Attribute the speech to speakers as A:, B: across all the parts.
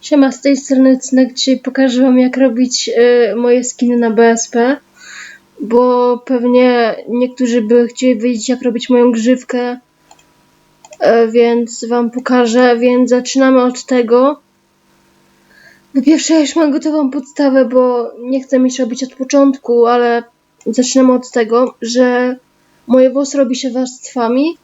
A: Siema, z tej strony Cynek. Dzisiaj pokażę wam jak robić y, moje skiny na BSP, bo pewnie niektórzy by chcieli wiedzieć jak robić moją grzywkę, y, więc wam pokażę, więc zaczynamy od tego. Po pierwsze ja już mam gotową podstawę, bo nie chcę mieć robić od początku, ale zaczynamy od tego, że moje włosy robi się warstwami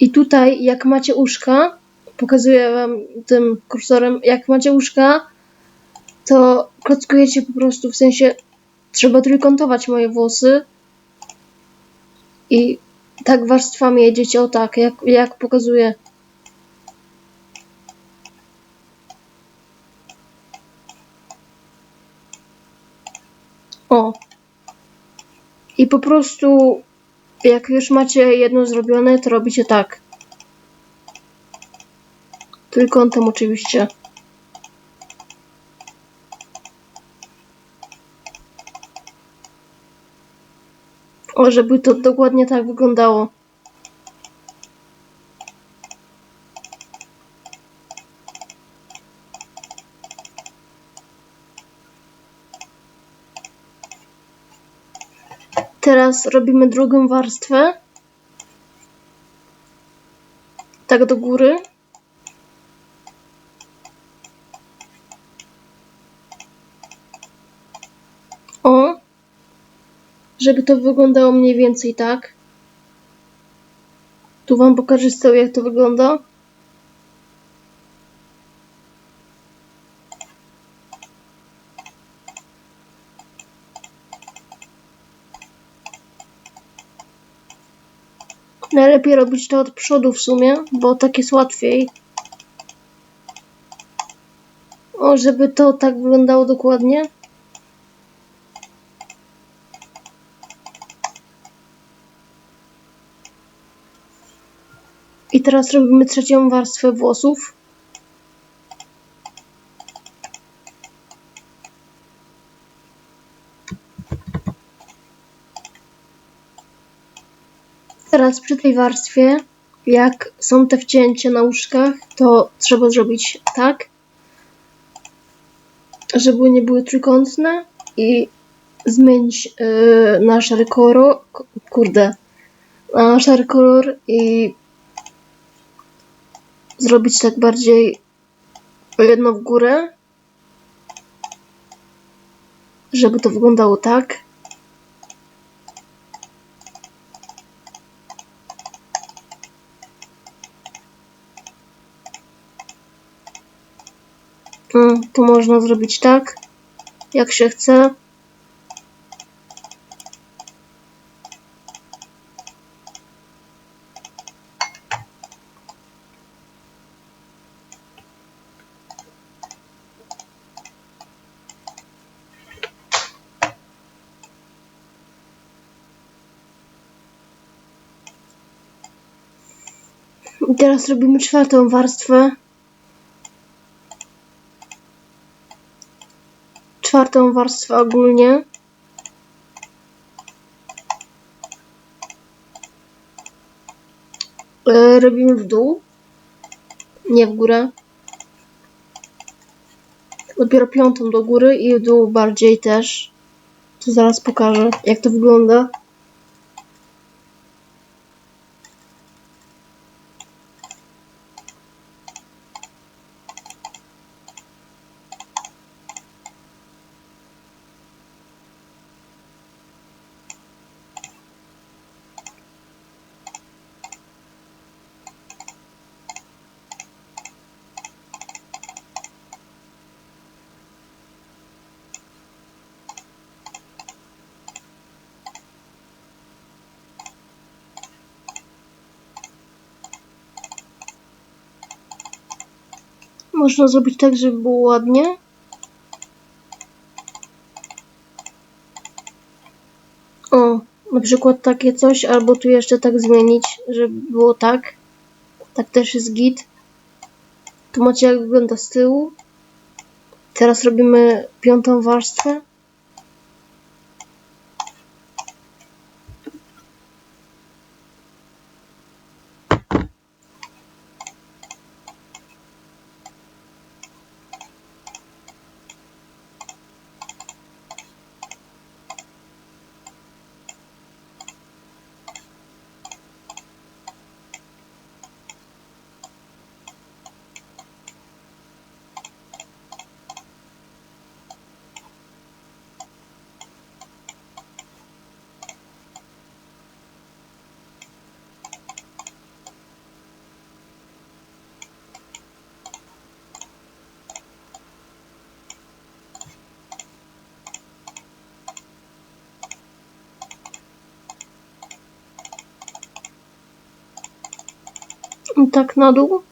A: i tutaj jak macie uszka, pokazuję wam tym kursorem, jak macie uszka, to klockujecie po prostu, w sensie trzeba trójkątować moje włosy i tak warstwami jedziecie, o tak, jak, jak pokazuję. O. I po prostu, jak już macie jedno zrobione, to robicie tak. Trójkątem oczywiście. O, żeby to dokładnie tak wyglądało. Teraz robimy drugą warstwę. Tak do góry. O, żeby to wyglądało mniej więcej tak. Tu wam pokażę z jak to wygląda. Najlepiej robić to od przodu w sumie, bo tak jest łatwiej. O, żeby to tak wyglądało dokładnie. I teraz robimy trzecią warstwę włosów. Teraz przy tej warstwie, jak są te wcięcia na łóżkach, to trzeba zrobić tak, żeby nie były trójkątne i zmienić yy, na szary kolor, kurde, na szary kolor i zrobić tak bardziej jedno w górę, żeby to wyglądało tak. Mm, Tu można zrobić tak, jak się chce. I teraz robimy czwartą warstwę. Czwartą warstwę ogólnie. E, Robimy w dół, nie w górę. Dopiero piątą do góry i w dół bardziej też. To zaraz pokażę, jak to wygląda. Można zrobić tak, żeby było ładnie. O, na przykład takie coś, albo tu jeszcze tak zmienić, żeby było tak. Tak też jest git. Tu macie jak wygląda z tyłu. Teraz robimy piątą warstwę. Tak na dół.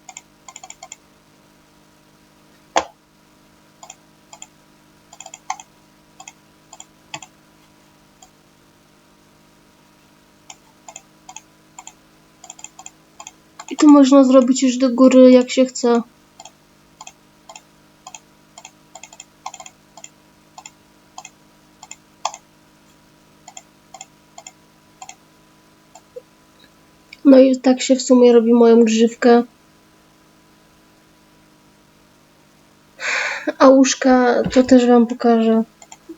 A: I tu można zrobić już do góry jak się chce. No i tak się w sumie robi moją grzywkę. A łóżka to też wam pokażę.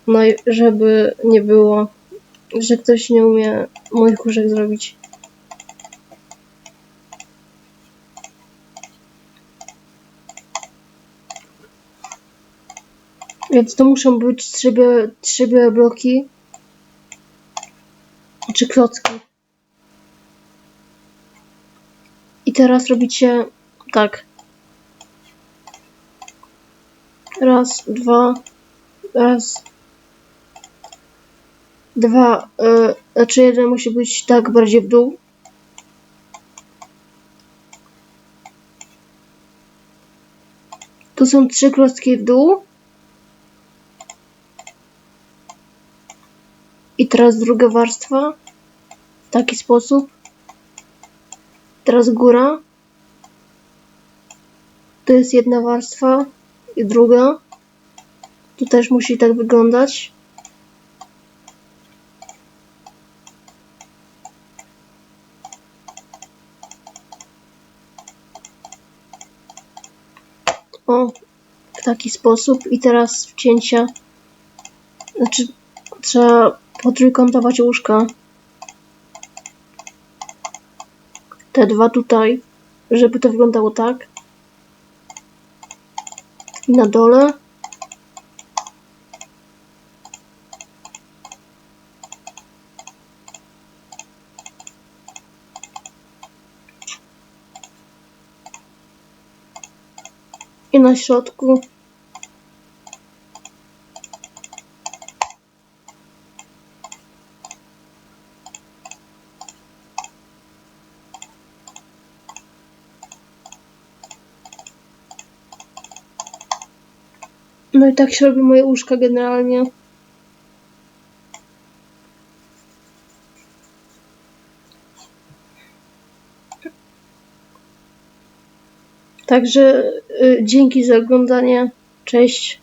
A: No i żeby nie było, że ktoś nie umie moich łóżek zrobić. Więc to muszą być trzy, trzy białe bloki. Czy klocki. I teraz robicie tak. Raz, dwa, raz, dwa. y, znaczy jeden musi być tak bardziej w dół. Tu są trzy klocki w dół. I teraz druga warstwa. W taki sposób. Teraz góra. To jest jedna warstwa i druga. Tu też musi tak wyglądać. O, w taki sposób. I teraz wcięcia. Znaczy, trzeba potrójkątować łóżka. Te dwa tutaj, żeby to wyglądało tak. I na dole. I na środku. No i tak się robi moje łóżka generalnie. Także y, dzięki za oglądanie. Cześć.